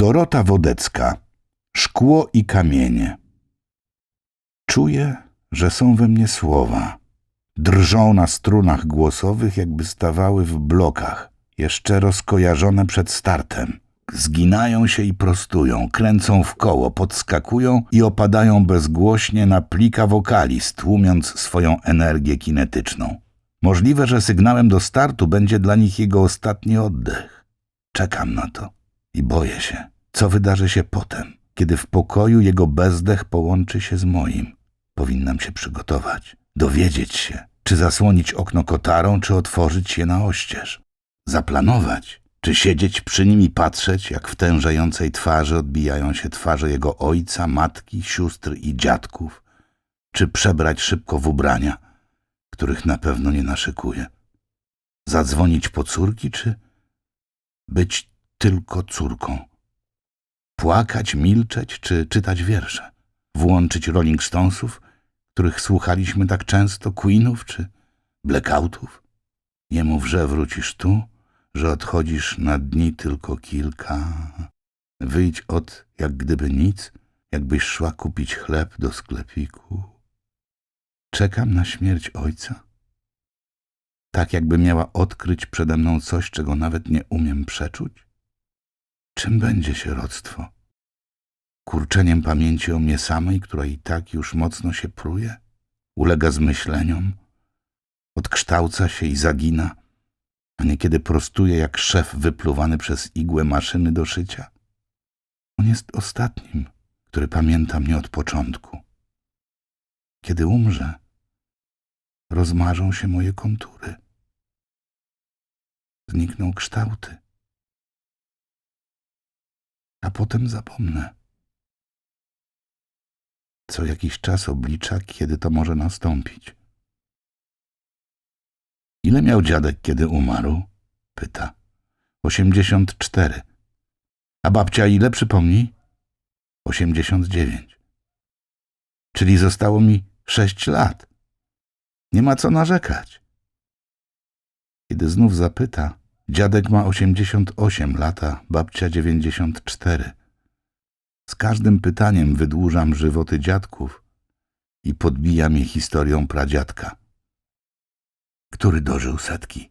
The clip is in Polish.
Dorota Wodecka. Szkło i kamienie. Czuję, że są we mnie słowa. Drżą na strunach głosowych, jakby stawały w blokach, jeszcze rozkojarzone przed startem. Zginają się i prostują, kręcą w koło, podskakują i opadają bezgłośnie na plika wokali, tłumiąc swoją energię kinetyczną. Możliwe, że sygnałem do startu będzie dla nich jego ostatni oddech. Czekam na to i boję się, co wydarzy się potem, kiedy w pokoju jego bezdech połączy się z moim. Powinnam się przygotować, dowiedzieć się, czy zasłonić okno kotarą, czy otworzyć je na oścież. Zaplanować, czy siedzieć przy nim i patrzeć, jak w tężejącej twarzy odbijają się twarze jego ojca, matki, sióstr i dziadków, czy przebrać szybko w ubrania, których na pewno nie naszykuje. Zadzwonić po córki, czy być tylko córką? Płakać, milczeć, czy czytać wiersze? Włączyć Rolling Stonesów, których słuchaliśmy tak często, Queenów czy Blackoutów? Mów, że wrócisz tu, że odchodzisz na dni tylko kilka. Wyjdź od jak gdyby nic, jakbyś szła kupić chleb do sklepiku. Czekam na śmierć ojca. Tak jakby miała odkryć przede mną coś, czego nawet nie umiem przeczuć? Czym będzie sieroctwo? Kurczeniem pamięci o mnie samej, która i tak już mocno się pruje? Ulega zmyśleniom? Odkształca się i zagina, a niekiedy prostuje jak szef wypluwany przez igłę maszyny do szycia? On jest ostatnim, który pamięta mnie od początku. Kiedy umrze, rozmarzą się moje kontury. Znikną kształty. A potem zapomnę. Co jakiś czas oblicza, kiedy to może nastąpić. Ile miał dziadek, kiedy umarł? Pyta. Osiemdziesiąt cztery. A babcia ile, przypomnij? Osiemdziesiąt dziewięć. Czyli zostało mi sześć lat. Nie ma co narzekać. Kiedy znów zapyta, dziadek ma osiemdziesiąt osiem lata, babcia dziewięćdziesiąt cztery. Z każdym pytaniem wydłużam żywoty dziadków i podbijam je historią pradziadka, który dożył setki.